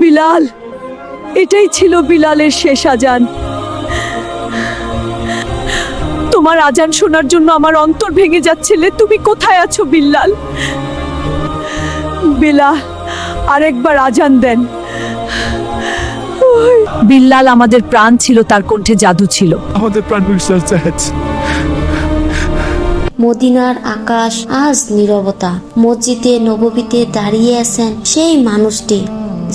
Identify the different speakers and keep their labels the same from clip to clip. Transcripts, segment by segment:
Speaker 1: বিলাল এটাই ছিল বিলালের শেষ আজান। তোমার আজান শোনার জন্য আমার অন্তর ভেঙে যাচ্ছিলে তুমি কোথায় আছো বিল্লাল বেলা আরেকবার আজান দেন। বিল্লাল আমাদের প্রাণ ছিল তার কণ্ঠে জাদু ছিল।
Speaker 2: আমাদের প্রাণ বিশ্বাস চাচ্ছে
Speaker 3: মদিনার আকাশ আজ নীরবতা। মসজিদে নববীতে দাঁড়িয়ে আছেন সেই মানুষটি,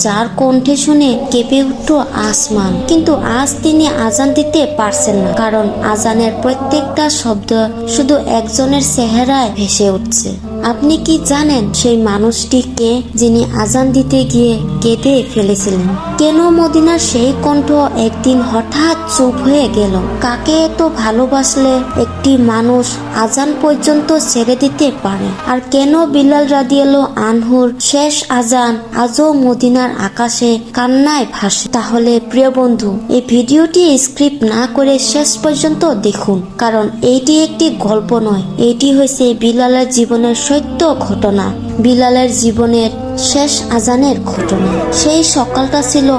Speaker 3: যার কণ্ঠে শুনে কেঁপে উঠল আসমান। কিন্তু আজ তিনি আজান দিতে পারছেন না, কারণ আজানের প্রত্যেকটা শব্দ শুধু একজনের চেহারায় ভেসে উঠছে। আপনি কি জানেন সেই মানুষটি কে যিনি আজান দিতে গিয়ে কেঁদে ফেলেছিলেন? কেন মদিনার সেই কণ্ঠ একদিন হঠাৎ চুপ হয়ে গেল? কাকে এত ভালোবাসলে একটি মানুষ আজান পর্যন্ত ছেড়ে দিতে পারে? আর কেন বিলাল রাদিয়ালো আনহুর শেষ আজান আজও মদিনার আকাশে কান্নায় ভাসে? তাহলে প্রিয় বন্ধু, এই ভিডিওটি স্ক্রিপ্ট না করে শেষ পর্যন্ত দেখুন, কারণ এইটি একটি গল্প নয়। এটি হয়েছে বিলালের জীবনের সত্য ঘটনা বিলালের জীবনের শেষ আজানের ঘটনা। সেই সকালটা ছিল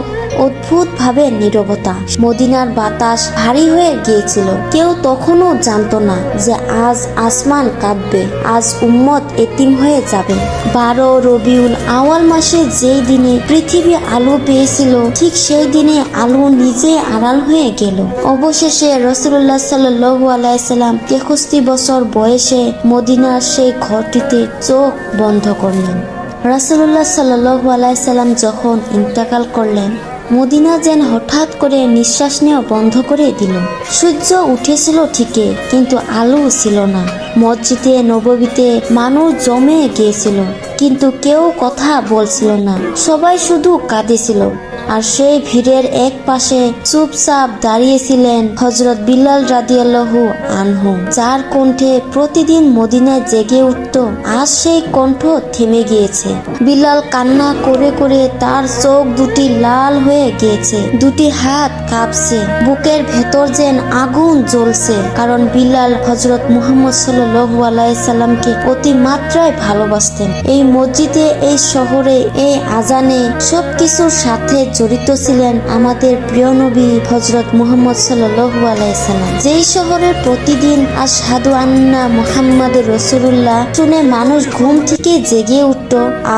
Speaker 3: অদ্ভুতভাবে নীরবতা। মদিনার বাতাস ভারী হয়ে গিয়েছিল। কেউ তখনও জানতো না যে আজ আসমান কাঁদবে আজ উম্মত এতিম হয়ে যাবে। বারো রবিউল আওয়াল মাসে যেই দিনে পৃথিবী আলো পেয়েছিল, ঠিক সেই দিনে আলো নিজে আড়াল হয়ে গেল। অবশেষে রসুল্লাহ সাল্লু আলাইসাল্লাম তেষট্টি বছর বয়সে মদিনার সেই ঘরটিতে চোখ বন্ধ করলেন। রাসুল্লাহ সাল্লু আলাইসাল্লাম যখন ইন্তেকাল করলেন মদিনা যেন হঠাৎ করে নিঃশ্বাস নেওয়া বন্ধ করে দিল। সূর্য উঠেছিল ঠিকই, কিন্তু আলো ছিল না। মসজিদে, নববীতে মানুষ জমে গিয়েছিল। কিন্তু কেউ কথা বলছিল না। সবাই শুধু কাঁদেছিল। আর সেই ভিড়ের এক পাশে চুপচাপ দাঁড়িয়েছিলেন হজরত বিল্লাল রাদিয়াল্লাহু আনহু, যার কণ্ঠে প্রতিদিন মদিনায় জেগে উঠত। আজ সেই কণ্ঠ থেমে গিয়েছে। বিল্লাল কান্না করে করে তার চোখ দুটি লাল হয়ে গিয়েছে। দুটি হাত কাঁপছে। বুকের ভেতর যেন আগুন জ্বলছে। কারণ বিল্লাল হজরত মুহাম্মদ সাল্লু আলাইসাল্লামকে অতি মাত্রায় ভালোবাসতেন। এই মসজিদে, এই শহরে, এই আজানে সবকিছুর সাথে জড়িত ছিলেন আমাদের প্রিয় নবী হজরত মুহাম্মদ সাল্লু যেই শহরে প্রতিদিন আশহাদু আন্না মুহাম্মদ রসুল্লাহ শুনে মানুষ ঘুম থেকে জেগে উঠত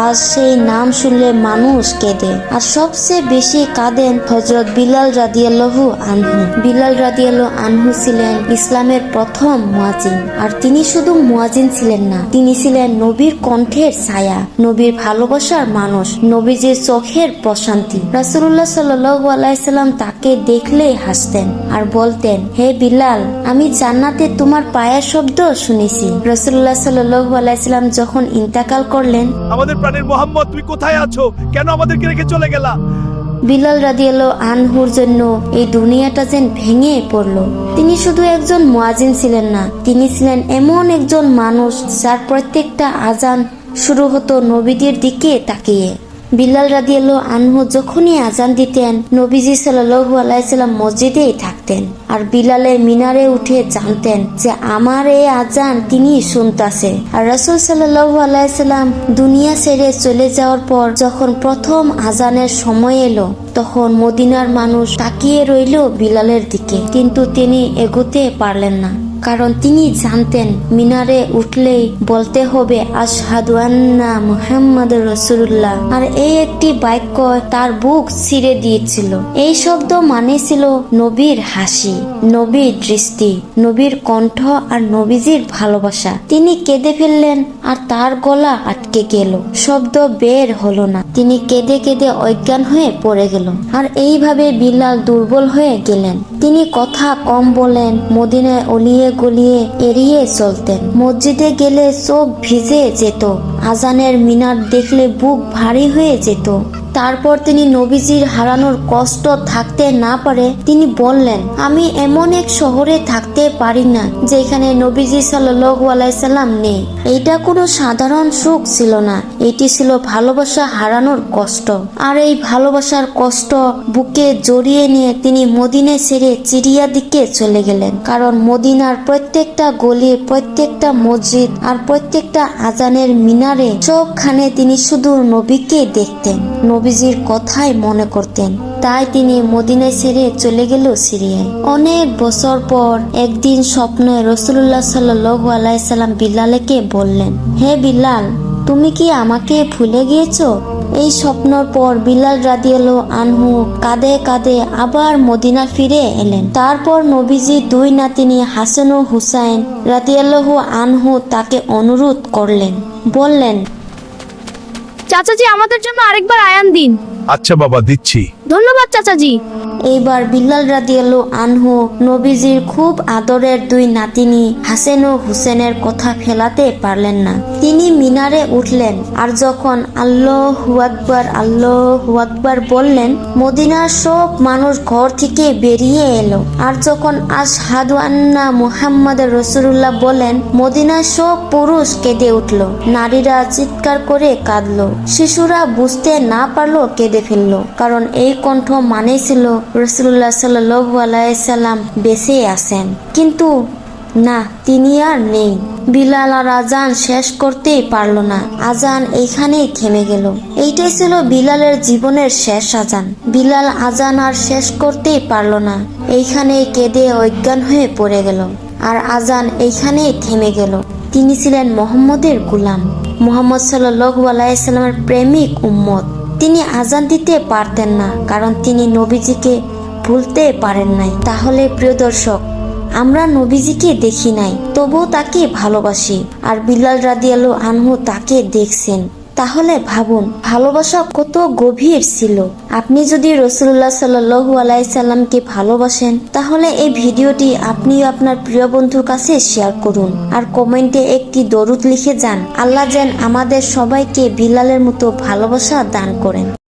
Speaker 3: আজ সেই নাম শুনলে মানুষ কেঁদে। আর সবচেয়ে বেশি কাঁদেন হজরত বিলাল রাদিয়াল্লাহু আনহু। বিলাল রাদিয়াল্লাহু আনহু ছিলেন ইসলামের প্রথম মুয়াজিন আর তিনি শুধু মুয়াজিন ছিলেন না, তিনি ছিলেন নবীর কণ্ঠের ছায়া নবীর ভালোবাসার মানুষ নবীজির চোখের প্রশান্তি। রাসুল্লাহ সাল্লু আলাইসাল্লাম তাকে দেখলেই হাসতেন আর বলতেন হে বিলাল আমি জান্নাতে তোমার পায়ের শব্দ শুনেছি। রসুল্লাহ সাল্লু আলাইসাল্লাম যখন ইন্তাকাল করলেন
Speaker 2: আমাদের প্রাণের মোহাম্মদ তুমি কোথায় আছো? কেন আমাদেরকে রেখে চলে গেলা?
Speaker 3: বিলাল রাদিয়াল্লাহু আনহুর জন্য এই দুনিয়াটা যেন ভেঙে পড়ল। তিনি শুধু একজন মুয়াজিন ছিলেন না তিনি ছিলেন এমন একজন মানুষ যার প্রত্যেকটা আজান শুরু হতো নবীদের দিকে তাকিয়ে। বিল্লাল রাদিয়াল্লাহু আনহু যখনই আজান দিতেন, নবীজি সাল্লাল্লাহু আলাইসাল্লাম মসজিদেই থাকতেন। আর বিলালে মিনারে উঠে জানতেন যে, আমার এই আজান তিনি শুনতাছে। আর রাসূল সাল্লাল্লাহু আলাইসাল্লাম দুনিয়া ছেড়ে চলে যাওয়ার পর যখন প্রথম আজানের সময় এলো, তখন মদিনার মানুষ তাকিয়ে রইল বিলালের দিকে। কিন্তু তিনি এগোতে পারলেন না। কারণ তিনি জানতেন, মিনারে উঠলেই বলতে হবে, আশহাদু মুহাম্মদ রসুল্লাহ আর এই একটি বাক্য তার বুক ছিঁড়ে দিয়েছিল। এই শব্দ মানে ছিল নবীর হাসি, নবীর দৃষ্টি, নবীর কণ্ঠ আর নবীজির ভালোবাসা। তিনি কেঁদে ফেললেন আর তার গলা আটকে গেল। শব্দ বের হলো না। তিনি কেঁদে কেঁদে অজ্ঞান হয়ে পড়ে গেল। আর এইভাবে বিলাল দুর্বল হয়ে গেলেন। তিনি কথা কম বলেন, মদিনায় অলিয়ে গলিয়ে এড়িয়ে চলতেন। মসজিদে গেলে চোখ ভিজে যেত। আজানের মিনার দেখলে বুক ভারী হয়ে যেত। তারপর তিনি নবীজির হারানোর কষ্ট থাকতে না পারে, তিনি বললেন, আমি এমন এক শহরে থাকতে পারি না, যেখানে নবীজি সাল্লাম নেই। এটা কোনো সাধারণ সুখ ছিল না। এটি ছিল ভালোবাসা হারানোর কষ্ট। আর এই ভালোবাসার কষ্ট বুকে জড়িয়ে নিয়ে তিনি মদিনে ছেড়ে চিড়িয়া দিকে চলে গেলেন। কারণ মদিনার প্রত্যেকটা গলি, প্রত্যেকটা মসজিদ আর প্রত্যেকটা আজানের মিনারে সবখানে তিনি শুধু নবীকে দেখতেন। নবীজির কথাই মনে করতেন। তাই তিনি মদিনায় ছেড়ে চলে গেল সিরিয়ায়। অনেক বছর পর একদিন স্বপ্নে রসুল্লাহ সাল্লু আলাইসাল্লাম বিল্লালকে বললেন, হে বিল্লাল তুমি কি আমাকে ভুলে গিয়েছো? এই স্বপ্নর পর বিলাল রাদিয়ালো আনহু কাঁদে কাঁদে আবার মদিনা ফিরে এলেন। তারপর নবীজি দুই নাতিনি হাসান হুসাইন রাদিয়াল্লাহু আনহু তাকে অনুরোধ করলেন, বললেন
Speaker 4: চাচাজি আমাদের জন্য আরেকবার আয়ান দিন।
Speaker 2: আচ্ছা বাবা দিচ্ছি।
Speaker 4: ধন্যবাদ চাচাজি।
Speaker 3: এইবার বিল্লাল রাদিয়াল্লাহু আনহু নবীজির খুব আদরের দুই নাতিনি হাসেন ও হুসেনের কথা ফেলাতে পারলেন না। তিনি মিনারে উঠলেন আর যখন আল্লাহ আকবার আল্লাহ আকবার বললেন, মদিনার সব মানুষ ঘর থেকে বেরিয়ে এলো। আর যখন আশহাদু আন্না মুহাম্মদ রসুল্লাহ বলেন, মদিনার সব পুরুষ কেঁদে উঠল, নারীরা চিৎকার করে কাঁদলো, শিশুরা বুঝতে না পারল কেঁদে ফেলল, কারণ এই কণ্ঠ মানেই ছিল রসুল্লাহ সাল্লু আলাইসাল্লাম বেঁচে আছেন। কিন্তু না, তিনি আর নেই। বিলাল আর আজান শেষ করতেই পারল না। আজান এইখানেই থেমে গেল। এইটাই ছিল বিলালের জীবনের শেষ আজান বিলাল আজান আর শেষ করতেই পারল না। এইখানেই কেঁদে অজ্ঞান হয়ে পড়ে গেল। আর আজান এইখানেই থেমে গেল। তিনি ছিলেন মোহাম্মদের গুলাম। মোহাম্মদ সাল্লু আলাইসাল্লামের প্রেমিক উম্মত। তিনি আজান দিতে পারতেন না, কারণ তিনি নবীজিকে ভুলতে পারেন নাই। তাহলে প্রিয় দর্শক, আমরা নবীজিকে দেখি নাই, তবুও তাকে ভালোবাসি। আর বিলাল রাদিয়াল আনহু তাকে দেখছেন। তাহলে ভাবুন, ভালোবাসা কত গভীর ছিল। আপনি যদি রসুল্লাহ সাল্লু আলাইসাল্লামকে ভালোবাসেন, তাহলে এই ভিডিওটি আপনি আপনার প্রিয় বন্ধুর কাছে শেয়ার করুন। আর কমেন্টে একটি দরুদ লিখে যান, আল্লাহ যেন আমাদের সবাইকে বিলালের মতো ভালোবাসা দান করেন।